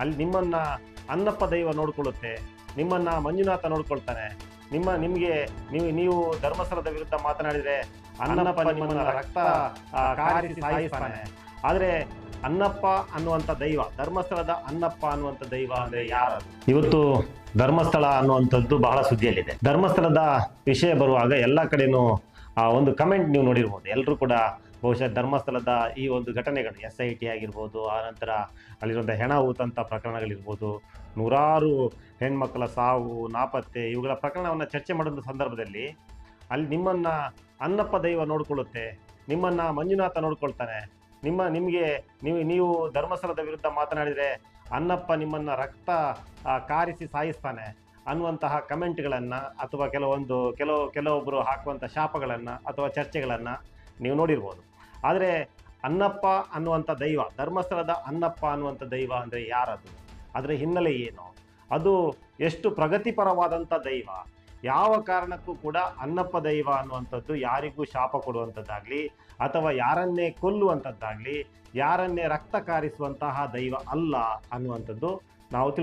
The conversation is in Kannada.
ಅಲ್ಲಿ ನಿಮ್ಮನ್ನ ಅನ್ನಪ್ಪ ದೈವ ನೋಡ್ಕೊಳ್ಳುತ್ತೆ ನಿಮ್ಮನ್ನ ಮಂಜುನಾಥ ನೋಡ್ಕೊಳ್ತಾನೆ. ನಿಮ್ಮ ನಿಮಗೆ ನೀವು ನೀವು ಧರ್ಮಸ್ಥಳದ ವಿರುದ್ಧ ಮಾತನಾಡಿದರೆ ಅನ್ನಪ್ಪ ನಿಮ್ಮನ್ನ ರಕ್ತ ಕಾರಿಸಿ ಸಾಯಿಸ್ತಾನೆ. ಆದರೆ ಅನ್ನಪ್ಪ ಅನ್ನುವಂಥ ದೈವ ಧರ್ಮಸ್ಥಳದ ಅನ್ನಪ್ಪ ಅನ್ನುವಂಥ ದೈವ ಅಂದ್ರೆ ಯಾರು? ಇವತ್ತು ಧರ್ಮಸ್ಥಳ ಅನ್ನುವಂಥದ್ದು ಬಹಳ ಸುದ್ದಿಯಲ್ಲಿದೆ. ಧರ್ಮಸ್ಥಳದ ವಿಷಯ ಬರುವಾಗ ಎಲ್ಲ ಕಡೆನೂ ಆ ಒಂದು ಕಮೆಂಟ್ ನೀವು ನೋಡಿರ್ಬೋದು. ಎಲ್ಲರೂ ಕೂಡ ಬಹುಶಃ ಧರ್ಮಸ್ಥಳದ ಈ ಒಂದು ಘಟನೆಗಳು ಎಸ್ ಐ ಟಿ ಆಗಿರ್ಬೋದು ಆನಂತರ ಅಲ್ಲಿರುವಂಥ ಹೆಣ ಊತಂಥ ಪ್ರಕರಣಗಳಿರ್ಬೋದು, ನೂರಾರು ಹೆಣ್ಮಕ್ಕಳ ಸಾವು, ನಾಪತ್ತೆ, ಇವುಗಳ ಪ್ರಕರಣವನ್ನು ಚರ್ಚೆ ಮಾಡುವಂಥ ಸಂದರ್ಭದಲ್ಲಿ ಅಲ್ಲಿ ನಿಮ್ಮನ್ನು ಅನ್ನಪ್ಪ ದೈವ ನೋಡಿಕೊಳ್ಳುತ್ತೆ, ನಿಮ್ಮನ್ನು ಮಂಜುನಾಥ ನೋಡ್ಕೊಳ್ತಾನೆ, ನಿಮ್ಮ, ನಿಮಗೆ ನೀವು ನೀವು ಧರ್ಮಸ್ಥಳದ ವಿರುದ್ಧ ಮಾತನಾಡಿದರೆ ಅನ್ನಪ್ಪ ನಿಮ್ಮನ್ನ ರಕ್ತ ಕಾರಿಸಿ ಸಾಯಿಸ್ತಾನೆ ಅನ್ನುವಂತಹ ಕಮೆಂಟ್ಗಳನ್ನು ಅಥವಾ ಕೆಲವೊಂದು ಕೆಲವು ಕೆಲವೊಬ್ಬರು ಹಾಕುವಂಥ ಶಾಪಗಳನ್ನು ಅಥವಾ ಚರ್ಚೆಗಳನ್ನು ನೀವು ನೋಡಿರ್ಬೋದು. ಆದರೆ ಅನ್ನಪ್ಪ ಅನ್ನುವಂಥ ದೈವ, ಧರ್ಮಸ್ಥಳದ ಅನ್ನಪ್ಪ ಅನ್ನುವಂಥ ದೈವ ಅಂದರೆ ಯಾರದು? ಅದರ ಹಿನ್ನೆಲೆ ಏನು? ಅದು ಎಷ್ಟು ಪ್ರಗತಿಪರವಾದಂಥ ದೈವ? ಯಾವ ಕಾರಣಕ್ಕೂ ಕೂಡ ಅನ್ನಪ್ಪ ದೈವ ಅನ್ನುವಂಥದ್ದು ಯಾರಿಗೂ ಶಾಪ ಕೊಡುವಂಥದ್ದಾಗಲಿ ಅಥವಾ ಯಾರನ್ನೇ ಕೊಲ್ಲುವಂಥದ್ದಾಗಲಿ, ಯಾರನ್ನೇ ರಕ್ತ ಕಾರಿಸುವಂತಹ ದೈವ ಅಲ್ಲ ಅನ್ನುವಂಥದ್ದು ನಾವು ತಿಳ್